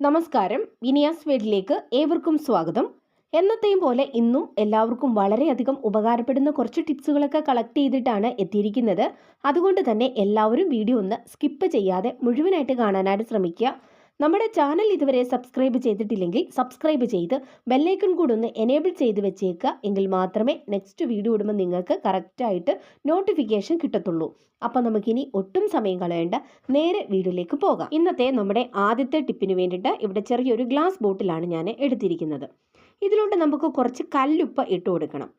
നമസ്കാരം. വിനിയാസ് വീട്ടിലേക്ക് ഏവർക്കും സ്വാഗതം. എന്നത്തെയും പോലെ ഇന്നും എല്ലാവർക്കും വളരെയധികം ഉപകാരപ്പെടുന്ന കുറച്ച് ടിപ്സുകളൊക്കെ കളക്ട് ചെയ്തിട്ടാണ് എത്തിയിരിക്കുന്നത്. അതുകൊണ്ട് തന്നെ എല്ലാവരും വീഡിയോ ഒന്ന് സ്കിപ്പ് ചെയ്യാതെ മുഴുവനായിട്ട് കാണാനായിട്ട് ശ്രമിക്കുക. നമ്മുടെ ചാനൽ ഇതുവരെ സബ്സ്ക്രൈബ് ചെയ്തിട്ടില്ലെങ്കിൽ സബ്സ്ക്രൈബ് ചെയ്ത് ബെല്ലൈക്കൺ കൂടെ ഒന്ന് എനേബിൾ ചെയ്ത് വെച്ചേക്കുക. എങ്കിൽ മാത്രമേ നെക്സ്റ്റ് വീഡിയോ ഇടുമ്പോൾ നിങ്ങൾക്ക് കറക്റ്റായിട്ട് നോട്ടിഫിക്കേഷൻ കിട്ടത്തുള്ളൂ. അപ്പം നമുക്കിനി ഒട്ടും സമയം കളയേണ്ട നേരെ വീഡിയോയിലേക്ക് പോകാം. ഇന്നത്തെ നമ്മുടെ ആദ്യത്തെ ടിപ്പിന് വേണ്ടിയിട്ട് ഇവിടെ ചെറിയൊരു ഗ്ലാസ് ബോട്ടിലാണ് ഞാൻ എടുത്തിരിക്കുന്നത്. ഇതിലോട്ട് നമുക്ക് കുറച്ച് കല്ലുപ്പ് ഇട്ട് കൊടുക്കണം.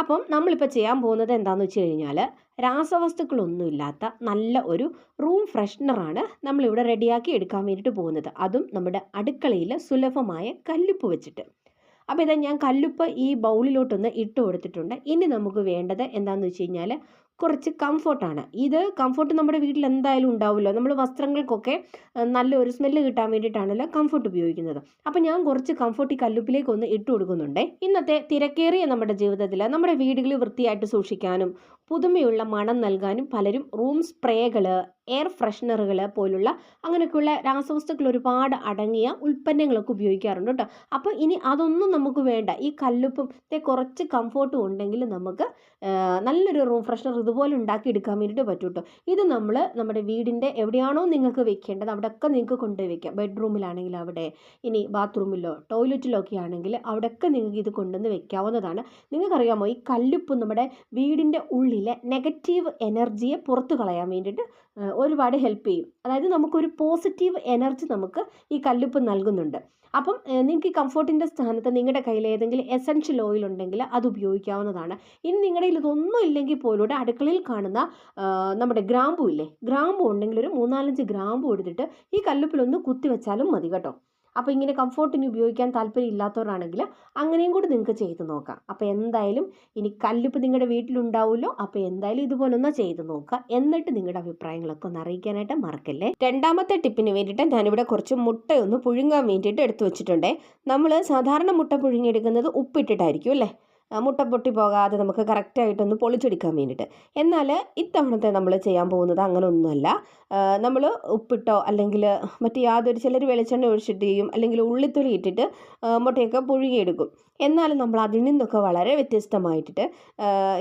അപ്പം നമ്മളിപ്പോൾ ചെയ്യാൻ പോകുന്നത് എന്താണെന്ന് വെച്ച് കഴിഞ്ഞാൽ രാസവസ്തുക്കളൊന്നുമില്ലാത്ത നല്ല ഒരു റൂം ഫ്രഷ്നറാണ് നമ്മളിവിടെ റെഡിയാക്കി എടുക്കാൻ വേണ്ടിയിട്ട് പോകുന്നത്. അതും നമ്മുടെ അടുക്കളയിൽ സുലഭമായ കല്ലുപ്പ് വെച്ചിട്ട്. അപ്പോൾ ഇതാ ഞാൻ കല്ലുപ്പ് ഈ ബൗളിലോട്ടൊന്ന് ഇട്ട് കൊടുത്തിട്ടുണ്ട്. ഇനി നമുക്ക് വേണ്ടത് എന്താണെന്ന് വെച്ച് കഴിഞ്ഞാൽ കുറച്ച് കംഫർട്ടാണ്. ഇത് കംഫർട്ട് നമ്മുടെ വീട്ടിൽ എന്തായാലും ഉണ്ടാവുമല്ലോ. നമ്മൾ വസ്ത്രങ്ങൾക്കൊക്കെ നല്ല നല്ലൊരു സ്മെല്ല് കിട്ടാൻ വേണ്ടിയിട്ടാണല്ലോ കംഫർട്ട് ഉപയോഗിക്കുന്നത്. അപ്പോൾ ഞാൻ കുറച്ച് കംഫർട്ട് ഈ കല്ലുപ്പിലേക്ക് ഒന്ന് ഇട്ട് കൊടുക്കുന്നുണ്ട്. ഇന്നത്തെ തിരക്കേറിയ നമ്മുടെ ജീവിതത്തിൽ നമ്മുടെ വീടുകൾ വൃത്തിയായിട്ട് സൂക്ഷിക്കാനും പുതുമയുള്ള മണം നൽകാനും പലരും റൂം സ്പ്രേകൾ എയർ ഫ്രഷ്നറുകൾ പോലുള്ള അങ്ങനെയൊക്കെയുള്ള രാസവസ്തുക്കൾ ഒരുപാട് അടങ്ങിയ ഉൽപ്പന്നങ്ങളൊക്കെ ഉപയോഗിക്കാറുണ്ട് കേട്ടോ. അപ്പോൾ ഇനി അതൊന്നും നമുക്ക് വേണ്ട. ഈ കല്ലുപ്പും കുറച്ച് കംഫോർട്ടും ഉണ്ടെങ്കിൽ നമുക്ക് നല്ലൊരു റൂം ഫ്രഷ്നർ ഇതുപോലെ ഉണ്ടാക്കിയെടുക്കാൻ വേണ്ടിയിട്ട് പറ്റും കേട്ടോ ഇത് നമ്മൾ നമ്മുടെ വീടിന്റെ എവിടെയാണോ നിങ്ങൾക്ക് വെക്കേണ്ടത് അവിടെയൊക്കെ നിങ്ങൾക്ക് കൊണ്ടുപോയി വെക്കാം. ബെഡ്റൂമിലാണെങ്കിൽ അവിടെ ഇനി ബാത്റൂമിലോ ടോയ്ലറ്റിലോ ഒക്കെ ആണെങ്കിൽ അവിടെയൊക്കെ നിങ്ങൾക്ക് ഇത് കൊണ്ടുവന്ന് വെക്കാവുന്നതാണ്. നിങ്ങൾക്കറിയാമോ ഈ കല്ലുപ്പ് നമ്മുടെ വീടിന്റെ ഉള്ളിലെ നെഗറ്റീവ് എനർജിയെ പുറത്തു കളയാൻ വേണ്ടിയിട്ട് ഒരുപാട് ഹെൽപ്പ് ചെയ്യും. അതായത് നമുക്കൊരു പോസിറ്റീവ് എനർജി നമുക്ക് ഈ കല്ലുപ്പ് നൽകുന്നുണ്ട്. അപ്പം നിങ്ങൾക്ക് ഈ കംഫോർട്ടിന്റെ സ്ഥാനത്ത് നിങ്ങളുടെ കയ്യിൽ ഏതെങ്കിലും എസൻഷ്യൽ ഓയിൽ ഉണ്ടെങ്കിൽ അത് ഉപയോഗിക്കാവുന്നതാണ്. ഇനി നിങ്ങളുടെ ഇതൊന്നും ഇല്ലെങ്കിൽ പോലും ഇവിടെ അടുക്കളയിൽ കാണുന്ന നമ്മുടെ ഗ്രാമ്പു ഇല്ലേ? ഗ്രാമ്പു ഉണ്ടെങ്കിൽ ഒരു മൂന്നാലഞ്ച് ഗ്രാമ്പു എടുത്തിട്ട് ഈ കല്ലുപ്പിലൊന്ന് കുത്തി വെച്ചാലും മതി കേട്ടോ. അപ്പോൾ ഇങ്ങനെ കംഫോർട്ടിന് ഉപയോഗിക്കാൻ താല്പര്യം ഇല്ലാത്തവരാണെങ്കിൽ അങ്ങനെയും കൂടി നിങ്ങൾക്ക് ചെയ്ത് നോക്കാം. അപ്പോൾ എന്തായാലും ഇനി കല്ലുപ്പ് നിങ്ങളുടെ വീട്ടിലുണ്ടാവുമല്ലോ അപ്പോൾ എന്തായാലും ഇതുപോലൊന്ന് ചെയ്ത് നോക്കുക. എന്നിട്ട് നിങ്ങളുടെ അഭിപ്രായങ്ങളൊക്കെ ഒന്ന് അറിയിക്കാനായിട്ട് മറക്കല്ലേ? രണ്ടാമത്തെ ടിപ്പിന് വേണ്ടിയിട്ട് ഞാനിവിടെ കുറച്ച് മുട്ടയൊന്ന് പുഴുങ്ങാൻ വേണ്ടിയിട്ട് എടുത്തു വെച്ചിട്ടുണ്ടേ. നമ്മൾ സാധാരണ മുട്ട പുഴുങ്ങിയെടുക്കുന്നത് ഉപ്പിട്ടിട്ടായിരിക്കും അല്ലേ? മുട്ട പൊട്ടി പോകാതെ നമുക്ക് കറക്റ്റായിട്ടൊന്ന് പൊളിച്ചെടുക്കാൻ വേണ്ടിയിട്ട്. എന്നാൽ ഇത്തവണത്തെ നമ്മൾ ചെയ്യാൻ പോകുന്നത് അങ്ങനെ ഒന്നുമല്ല നമ്മൾ ഉപ്പിട്ടോ അല്ലെങ്കിൽ മറ്റ് യാതൊരു ചിലർ വെളിച്ചെണ്ണ ഒഴിച്ചിട്ട് ചെയ്യും അല്ലെങ്കിൽ ഉള്ളിത്തൊലി ഇട്ടിട്ട് മുട്ടയൊക്കെ പുഴുകിയെടുക്കും. എന്നാലും നമ്മൾ അതിൽ നിന്നൊക്കെ വളരെ വ്യത്യസ്തമായിട്ടിട്ട്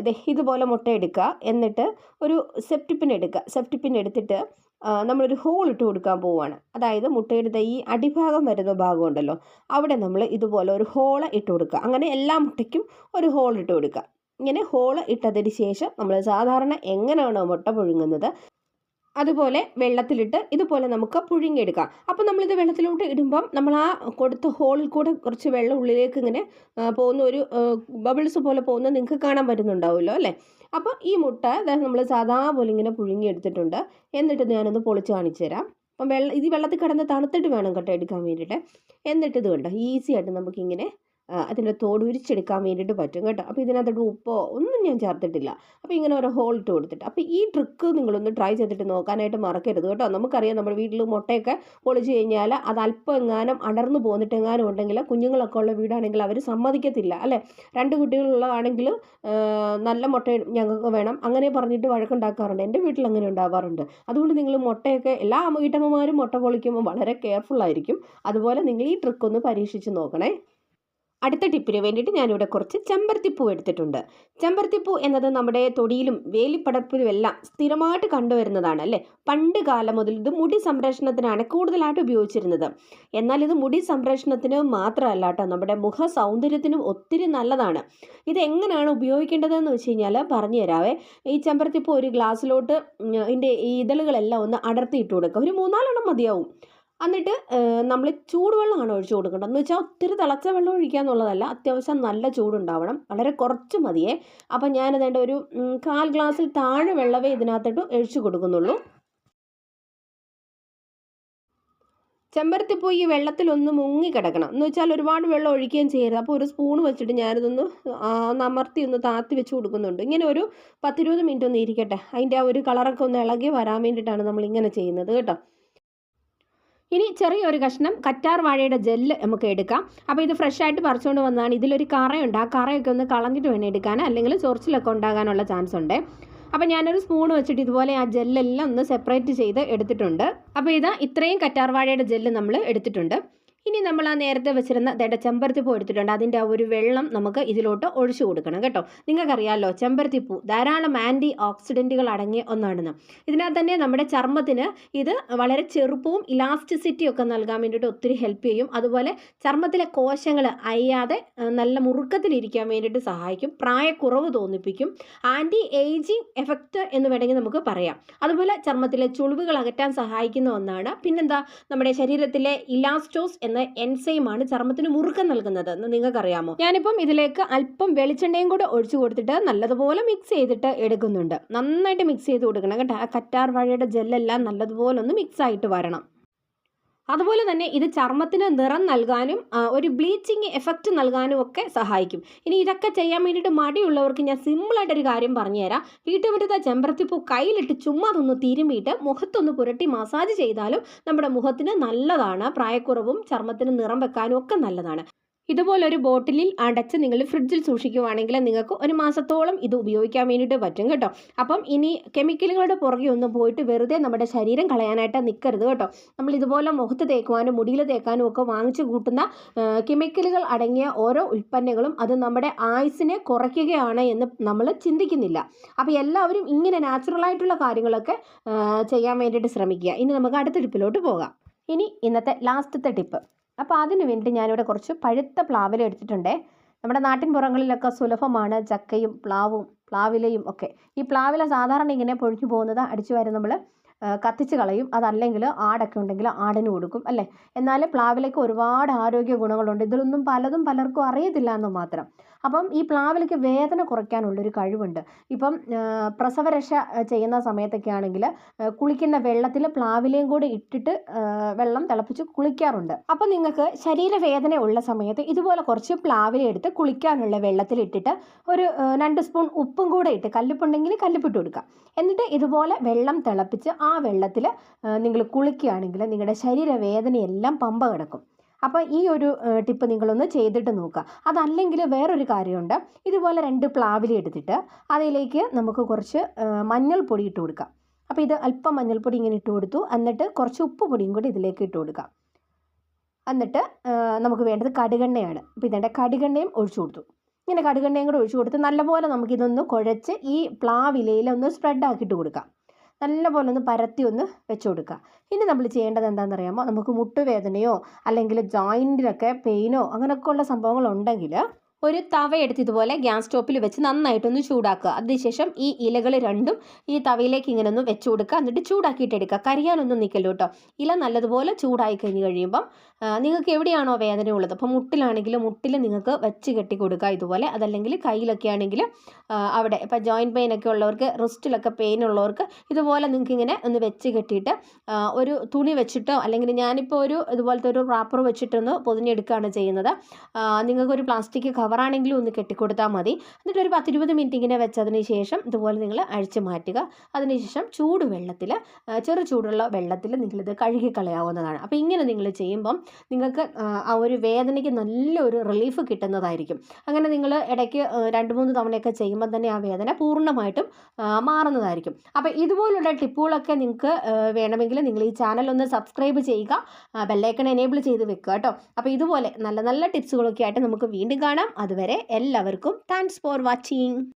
ഇത് ഇതുപോലെ മുട്ട എടുക്കുക. എന്നിട്ട് ഒരു സെപ്റ്റിപ്പിൻ എടുക്കുക. സെപ്റ്റിപ്പിൻ എടുത്തിട്ട് നമ്മളൊരു ഹോൾ ഇട്ട് കൊടുക്കാൻ പോവുകയാണ് അതായത് മുട്ടയുടെ ഈ അടിഭാഗം വരുന്ന ഭാഗം ഉണ്ടല്ലോ അവിടെ നമ്മൾ ഇതുപോലെ ഒരു ഹോൾ ഇട്ട് കൊടുക്കുക. അങ്ങനെ എല്ലാ മുട്ടയ്ക്കും ഒരു ഹോൾ ഇട്ട് കൊടുക്കുക. ഇങ്ങനെ ഹോൾ ഇട്ടതിന് ശേഷം നമ്മൾ സാധാരണ എങ്ങനെയാണോ മുട്ട പുഴുങ്ങുന്നത് അതുപോലെ വെള്ളത്തിലിട്ട് ഇതുപോലെ നമുക്ക് പുഴുങ്ങിയെടുക്കാം. അപ്പോൾ നമ്മളിത് വെള്ളത്തിലോട്ട് ഇടുമ്പം നമ്മൾ ആ കൊടുത്ത ഹോളിൽ കൂടെ കുറച്ച് വെള്ളം ഉള്ളിലേക്ക് ഇങ്ങനെ പോകുന്ന ഒരു ബബിൾസ് പോലെ പോകുന്നത് നിങ്ങൾക്ക് കാണാൻ പറ്റുന്നുണ്ടാവുമല്ലോ അല്ലേ? അപ്പോൾ ഈ മുട്ട നമ്മൾ സാധാ പോലെ ഇങ്ങനെ പുഴുങ്ങിയെടുത്തിട്ടുണ്ട്. എന്നിട്ട് ഞാനൊന്ന് പൊളിച്ച് കാണിച്ചു തരാം. അപ്പം വെള്ളം ഇത് വെള്ളത്തിൽ കിടന്ന് തണുത്തിട്ട് വേണം കേട്ടോ എടുക്കാൻ വേണ്ടിയിട്ട്. എന്നിട്ട് ഇത് കണ്ടോ ഈസി ആയിട്ട് നമുക്കിങ്ങനെ അതിന്റെ തോട് ഉരിച്ചെടുക്കാൻ വേണ്ടിയിട്ട് പറ്റും കേട്ടോ. അപ്പോൾ ഇതിനകത്തോട്ട് ഉപ്പോ ഒന്നും ഞാൻ ചേർത്തിട്ടില്ല. അപ്പോൾ ഇങ്ങനെ ഒരു ഹോൾട്ട് കൊടുത്തിട്ട്. അപ്പോൾ ഈ ട്രിക്ക് നിങ്ങളൊന്ന് ട്രൈ ചെയ്തിട്ട് നോക്കാനായിട്ട് മറക്കരുത് കേട്ടോ. നമുക്കറിയാം നമ്മുടെ വീട്ടിൽ മുട്ടയൊക്കെ പൊളിച്ച് കഴിഞ്ഞാൽ അത് അല്പം എങ്ങാനും അടർന്നു പോന്നിട്ട് എങ്ങാനും ഉണ്ടെങ്കിൽ കുഞ്ഞുങ്ങളൊക്കെ ഉള്ള വീടാണെങ്കിൽ അവർ സമ്മതിക്കത്തില്ല അല്ലേ? രണ്ട് കുട്ടികളുള്ളതാണെങ്കിൽ നല്ല മുട്ട ഞങ്ങൾക്ക് വേണം. അങ്ങനെ പറഞ്ഞിട്ട് വഴക്കുണ്ടാക്കാറുണ്ട്. എന്റെ വീട്ടിൽ അങ്ങനെ ഉണ്ടാവാറുണ്ട്. അതുകൊണ്ട് നിങ്ങൾ മുട്ടയൊക്കെ എല്ലാ വീട്ടമ്മമാരും മുട്ട പൊളിക്കുമ്പോൾ വളരെ കെയർഫുൾ ആയിരിക്കും. അതുപോലെ നിങ്ങൾ ഈ ട്രിക്ക് ഒന്ന് പരീക്ഷിച്ച് നോക്കണേ. അടുത്ത ടിപ്പിന് വേണ്ടിയിട്ട് ഞാനിവിടെ കുറച്ച് ചെമ്പരത്തിപ്പൂ എടുത്തിട്ടുണ്ട്. ചെമ്പരത്തിപ്പൂ എന്നത് നമ്മുടെ തൊടിയിലും വേലിപ്പടർപ്പിലും എല്ലാം സ്ഥിരമായിട്ട് കണ്ടുവരുന്നതാണ് അല്ലേ? പണ്ട് കാലം മുതൽ ഇത് മുടി സംരക്ഷണത്തിനാണ് കൂടുതലായിട്ട് ഉപയോഗിച്ചിരുന്നത്. എന്നാൽ ഇത് മുടി സംരക്ഷണത്തിന് മാത്രമല്ല കേട്ടോ നമ്മുടെ മുഖ സൗന്ദര്യത്തിനും ഒത്തിരി നല്ലതാണ്. ഇത് എങ്ങനെയാണ് ഉപയോഗിക്കേണ്ടതെന്ന് വെച്ച് കഴിഞ്ഞാൽ പറഞ്ഞു തരാവേ. ഈ ചെമ്പരത്തിപ്പൂ ഒരു ഗ്ലാസ്സിലോട്ട് ഇതിന്റെ ഈ ഇതളുകളെല്ലാം ഒന്ന് അടർത്തിയിട്ട് കൊടുക്കുക. ഒരു മൂന്നാലെണ്ണം മതിയാവും. എന്നിട്ട് നമ്മൾ ചൂടുവെള്ളമാണ് ഒഴിച്ചു കൊടുക്കേണ്ടത്. എന്ന് വെച്ചാൽ ഒത്തിരി തിളച്ച വെള്ളം ഒഴിക്കുക എന്നുള്ളതല്ല അത്യാവശ്യം നല്ല ചൂടുണ്ടാവണം. വളരെ കുറച്ച് മതിയേ. അപ്പം ഞാനതേണ്ട ഒരു കാൽ ഗ്ലാസ്സിൽ താഴെ വെള്ളമേ ഇതിനകത്തോട്ട് ഒഴിച്ചു കൊടുക്കുന്നുള്ളൂ. ചെമ്പരത്തിപ്പൂ ഈ വെള്ളത്തിലൊന്ന് മുങ്ങി കിടക്കണം. എന്ന് വെച്ചാൽ ഒരുപാട് വെള്ളം ഒഴിക്കുകയും ചെയ്യരുത്. അപ്പോൾ ഒരു സ്പൂൺ വെച്ചിട്ട് ഞാനിതൊന്ന് ഒന്ന് അമർത്തി ഒന്ന് താത്തി വെച്ച് കൊടുക്കുന്നുണ്ട്. ഇങ്ങനെ ഒരു പത്തിരുപത് മിനിറ്റ് ഒന്ന് ഇരിക്കട്ടെ. അതിന്റെ ആ ഒരു കളറൊക്കെ ഒന്ന് ഇളകി വരാൻ വേണ്ടിയിട്ടാണ് നമ്മൾ ഇങ്ങനെ ചെയ്യുന്നത് കേട്ടോ. ഇനി ചെറിയൊരു കഷ്ണം കറ്റാർ വാഴയുടെ ജെല്ല് നമുക്ക് എടുക്കാം. അപ്പോൾ ഇത് ഫ്രഷ് ആയിട്ട് പറിച്ചുകൊണ്ട് വന്നതാണ്. ഇതിലൊരു കറയുണ്ട്. ആ കറയൊക്കെ ഒന്ന് കളഞ്ഞിട്ട് വേണം എടുക്കാൻ. അല്ലെങ്കിൽ ചൊറിച്ചിലൊക്കെ ഉണ്ടാകാനുള്ള ചാൻസ് ഉണ്ട്. അപ്പോൾ ഞാനൊരു സ്പൂൺ വെച്ചിട്ട് ഇതുപോലെ ആ ജെല്ലെല്ലാം ഒന്ന് സെപ്പറേറ്റ് ചെയ്ത് എടുത്തിട്ടുണ്ട്. അപ്പോൾ ഇതാ ഇത്രയും കറ്റാർവാഴയുടെ ജെല്ല് നമ്മൾ എടുത്തിട്ടുണ്ട്. ഇനി നമ്മൾ ആ നേരത്തെ വെച്ചിരുന്ന ദേണ്ട ചെമ്പരത്തി പൂ എടുത്തിട്ടുണ്ട്. അതിന്റെ ആ ഒരു വെള്ളം നമുക്ക് ഇതിലോട്ട് ഒഴിച്ചു കൊടുക്കണം കേട്ടോ. നിങ്ങൾക്കറിയാമല്ലോ ചെമ്പരത്തി പൂ ധാരാളം ആന്റി ഓക്സിഡന്റുകൾ അടങ്ങിയ ഒന്നാണെന്ന്. ഇതിനകത്ത് തന്നെ നമ്മുടെ ചർമ്മത്തിന് ഇത് വളരെ ചെറുപ്പവും ഇലാസ്റ്റിസിറ്റിയും ഒക്കെ നൽകാൻ വേണ്ടിയിട്ട് ഒത്തിരി ഹെൽപ്പ് ചെയ്യും. അതുപോലെ ചർമ്മത്തിലെ കോശങ്ങൾ അയ്യാതെ നല്ല മുറുക്കത്തിലിരിക്കാൻ വേണ്ടിയിട്ട് സഹായിക്കും. പ്രായക്കുറവ് തോന്നിപ്പിക്കും. ആന്റി ഏജിങ് എഫക്റ്റ് എന്ന് വേണമെങ്കിൽ നമുക്ക് പറയാം. അതുപോലെ ചർമ്മത്തിലെ ചുളിവുകൾ അകറ്റാൻ സഹായിക്കുന്ന ഒന്നാണ്. പിന്നെന്താ? നമ്മുടെ ശരീരത്തിലെ ഇലാസ്റ്റോസ് എന്ന എൻസൈമാണ് ചർമ്മത്തിന് മുറുക്കം നൽകുന്നത്. എന്ന് നിങ്ങൾക്കറിയാമോ? ഞാനിപ്പം ഇതിലേക്ക് അല്പം വെളിച്ചെണ്ണയും കൂടെ ഒഴിച്ചു കൊടുത്തിട്ട് നല്ലതുപോലെ മിക്സ് ചെയ്തിട്ട് എടുക്കുന്നുണ്ട്. നന്നായിട്ട് മിക്സ് ചെയ്ത് കൊടുക്കണം കേട്ടോ. ആ കറ്റാർ വാഴയുടെ ജെല്ലെല്ലാം നല്ലതുപോലെ ഒന്ന് മിക്സ് ആയിട്ട് വരണം. അതുപോലെ തന്നെ ഇത് ചർമ്മത്തിന് നിറം നൽകാനും ഒരു ബ്ലീച്ചിങ് എഫക്റ്റ് നൽകാനും ഒക്കെ സഹായിക്കും. ഇനി ഇതൊക്കെ ചെയ്യാൻ വേണ്ടിയിട്ട് മടിയുള്ളവർക്ക് ഞാൻ സിമ്പിളായിട്ടൊരു കാര്യം പറഞ്ഞുതരാം. വീട്ടുമുറ്റത്തെ ചെമ്പരത്തിപ്പൂ കയ്യിലിട്ട് ചുമ്മാ അതൊന്ന് തിരുമ്മിയിട്ട് മുഖത്തൊന്ന് പുരട്ടി മസാജ് ചെയ്താലും നമ്മുടെ മുഖത്തിന് നല്ലതാണ്. പ്രായക്കുറവും ചർമ്മത്തിന് നിറം വെക്കാനും ഒക്കെ നല്ലതാണ്. ഇതുപോലൊരു ബോട്ടിലിൽ അടച്ച് നിങ്ങൾ ഫ്രിഡ്ജിൽ സൂക്ഷിക്കുവാണെങ്കിൽ നിങ്ങൾക്ക് ഒരു മാസത്തോളം ഇത് ഉപയോഗിക്കാൻ വേണ്ടിയിട്ട് പറ്റും കേട്ടോ. അപ്പം ഇനി കെമിക്കലുകളുടെ പുറകെ ഒന്നും പോയിട്ട് വെറുതെ നമ്മുടെ ശരീരം കളയാനായിട്ട് നിൽക്കരുത് കേട്ടോ. നമ്മൾ ഇതുപോലെ മുഖത്ത് തേക്കുവാനും മുടിയിൽ തേക്കാനും ഒക്കെ വാങ്ങിച്ചു കൂട്ടുന്ന കെമിക്കലുകൾ അടങ്ങിയ ഓരോ ഉൽപ്പന്നങ്ങളും അത് നമ്മുടെ ആയുസിനെ കുറയ്ക്കുകയാണ് എന്ന് നമ്മൾ ചിന്തിക്കുന്നില്ല. അപ്പോൾ എല്ലാവരും ഇങ്ങനെ നാച്ചുറലായിട്ടുള്ള കാര്യങ്ങളൊക്കെ ചെയ്യാൻ വേണ്ടിയിട്ട് ശ്രമിക്കുക. ഇനി നമുക്ക് അടുത്ത ടിപ്പിലോട്ട് പോകാം. ഇനി ഇന്നത്തെ ലാസ്റ്റത്തെ ടിപ്പ് അപ്പോൾ അതിന് വേണ്ടി ഞാനിവിടെ കുറച്ച് പഴുത്ത പ്ലാവില എടുത്തിട്ടുണ്ട്. നമ്മുടെ നാട്ടിൻ പുറങ്ങളിലൊക്കെ സുലഭമാണ് ചക്കയും പ്ലാവും പ്ലാവിലയും ഒക്കെ. ഈ പ്ലാവില സാധാരണ ഇങ്ങനെ പൊഴിഞ്ഞു പോകുന്നത് അടിച്ചു വരെ നമ്മൾ കത്തിച്ച് കളയും. അതല്ലെങ്കിൽ ആടൊക്കെ ഉണ്ടെങ്കിൽ ആടിന് കൊടുക്കും അല്ലേ? എന്നാൽ പ്ലാവിലയ്ക്ക് ഒരുപാട് ആരോഗ്യ ഗുണങ്ങളുണ്ട്. ഇതിലൊന്നും പലതും പലർക്കും അറിയത്തില്ല എന്ന് മാത്രം. അപ്പം ഈ പ്ലാവിലയ്ക്ക് വേദന കുറയ്ക്കാനുള്ളൊരു കഴിവുണ്ട്. ഇപ്പം പ്രസവരക്ഷ ചെയ്യുന്ന സമയത്തൊക്കെ ആണെങ്കിൽ കുളിക്കുന്ന വെള്ളത്തിൽ പ്ലാവിലയും കൂടി ഇട്ടിട്ട് വെള്ളം തിളപ്പിച്ച് കുളിക്കാറുണ്ട്. അപ്പം നിങ്ങൾക്ക് ശരീരവേദന ഉള്ള സമയത്ത് ഇതുപോലെ കുറച്ച് പ്ലാവില എടുത്ത് കുളിക്കാനുള്ള വെള്ളത്തിൽ ഇട്ടിട്ട് ഒരു രണ്ട് സ്പൂൺ ഉപ്പും കൂടെ ഇട്ട് കല്ലുപ്പുണ്ടെങ്കിൽ കല്ലുപ്പിട്ട് കൊടുക്കുക എന്നിട്ട് ഇതുപോലെ വെള്ളം തിളപ്പിച്ച് ആ വെള്ളത്തിൽ നിങ്ങൾ കുളിക്കുകയാണെങ്കിൽ നിങ്ങളുടെ ശരീരവേദനയെല്ലാം പമ്പ കിടക്കും. അപ്പോൾ ഈ ഒരു ടിപ്പ് നിങ്ങളൊന്ന് ചെയ്തിട്ട് നോക്കുക. അതല്ലെങ്കിൽ വേറൊരു കാര്യമുണ്ട്. ഇതുപോലെ രണ്ട് പ്ലാവില എടുത്തിട്ട് അതിലേക്ക് നമുക്ക് കുറച്ച് മഞ്ഞൾപ്പൊടി ഇട്ട് കൊടുക്കാം. അപ്പോൾ ഇത് അല്പം മഞ്ഞൾപ്പൊടി ഇങ്ങനെ ഇട്ട് കൊടുത്തു. എന്നിട്ട് കുറച്ച് ഉപ്പ് പൊടിയും കൂടി ഇതിലേക്ക് ഇട്ട് കൊടുക്കാം. എന്നിട്ട് നമുക്ക് വേണ്ടത് കടുകെണ്ണയാണ്. അപ്പോൾ ഇതിന്റെ കടുകെണ്ണയും ഒഴിച്ചു കൊടുത്തു. ഇങ്ങനെ കടുകെണ്ണയും കൂടെ ഒഴിച്ചു കൊടുത്ത് നല്ലപോലെ നമുക്കിതൊന്ന് കുഴച്ച് ഈ പ്ലാവിലയിൽ ഒന്ന് സ്പ്രെഡ് ആക്കിയിട്ട് കൊടുക്കാം. നല്ലപോലെ ഒന്ന് പരത്തി ഒന്ന് വെച്ച് കൊടുക്കുക. ഇനി നമ്മൾ ചെയ്യേണ്ടത് എന്താണെന്ന് അറിയാമോ നമുക്ക് മുട്ടുവേദനയോ അല്ലെങ്കിൽ ജോയിന്റിലൊക്കെ പെയിനോ അങ്ങനെയൊക്കെ ഉള്ള സംഭവങ്ങൾ ഉണ്ടെങ്കിൽ ഒരു തവ എടുത്ത് ഇതുപോലെ ഗ്യാസ് സ്റ്റോപ്പിൽ വെച്ച് നന്നായിട്ടൊന്ന് ചൂടാക്കുക. അതിനുശേഷം ഈ ഇലകൾ രണ്ടും ഈ തവയിലേക്ക് ഇങ്ങനെ ഒന്ന് വെച്ച് കൊടുക്കുക. എന്നിട്ട് ചൂടാക്കിയിട്ട് എടുക്കുക. കരിയാനൊന്നും നിൽക്കല്ലോ കേട്ടോ ഇല നല്ലതുപോലെ ചൂടായി കഴിഞ്ഞ് കഴിയുമ്പം നിങ്ങൾക്ക് എവിടെയാണോ വേദന ഉള്ളത്? അപ്പോൾ മുട്ടിലാണെങ്കിൽ മുട്ടിൽ നിങ്ങൾക്ക് വെച്ച് കെട്ടി കൊടുക്കുക ഇതുപോലെ. അതല്ലെങ്കിൽ കയ്യിലൊക്കെ ആണെങ്കിൽ അവിടെ ഇപ്പോൾ ജോയിന്റ് പെയിൻ ഒക്കെ ഉള്ളവർക്ക് റിസ്റ്റിലൊക്കെ പെയിൻ ഉള്ളവർക്ക് ഇതുപോലെ നിങ്ങൾക്ക് ഇങ്ങനെ ഒന്ന് വെച്ച് കെട്ടിയിട്ട് ഒരു തുണി വെച്ചിട്ടോ അല്ലെങ്കിൽ ഞാനിപ്പോൾ ഒരു ഇതുപോലത്തെ ഒരു റാപ്പർ വെച്ചിട്ടൊന്ന് പൊതിഞ്ഞെടുക്കുകയാണ് ചെയ്യുന്നത്. നിങ്ങൾക്ക് നിങ്ങൾക്കൊരു പ്ലാസ്റ്റിക് കവറാണെങ്കിലും ഒന്ന് കെട്ടിക്കൊടുത്താൽ മതി. എന്നിട്ട് ഒരു പത്തിരുപത് മിനിറ്റ് ഇങ്ങനെ വെച്ചതിന് ശേഷം ഇതുപോലെ നിങ്ങൾ അഴിച്ചു മാറ്റുക. അതിനുശേഷം ചൂട് വെള്ളത്തിൽ ചെറു ചൂടുള്ള വെള്ളത്തിൽ നിങ്ങളിത് കഴുകിക്കളയാവുന്നതാണ് അപ്പോൾ ഇങ്ങനെ നിങ്ങൾ ചെയ്യുമ്പം നിങ്ങൾക്ക് ആ ഒരു വേദനയ്ക്ക് നല്ലൊരു റിലീഫ് കിട്ടുന്നതായിരിക്കും. അങ്ങനെ നിങ്ങൾ ഇടയ്ക്ക് രണ്ട് മൂന്ന് തവണയൊക്കെ ചെയ്യുമ്പോൾ തന്നെ ആ വേദന പൂർണമായിട്ടും മാറുന്നതായിരിക്കും. അപ്പോൾ ഇതുപോലുള്ള ടിപ്പുകളൊക്കെ നിങ്ങൾക്ക് വേണമെങ്കിൽ നിങ്ങൾ ഈ ചാനൽ ഒന്ന് സബ്സ്ക്രൈബ് ചെയ്യുക. ബെല്ലൈക്കൺ എനേബിൾ ചെയ്ത് വെക്കുക കേട്ടോ. അപ്പോൾ ഇതുപോലെ നല്ല നല്ല ടിപ്സുകളൊക്കെ ആയിട്ട് നമുക്ക് വീണ്ടും കാണാം. അതുവരെ എല്ലാവർക്കും താങ്ക്സ് ഫോർ വാച്ചിങ്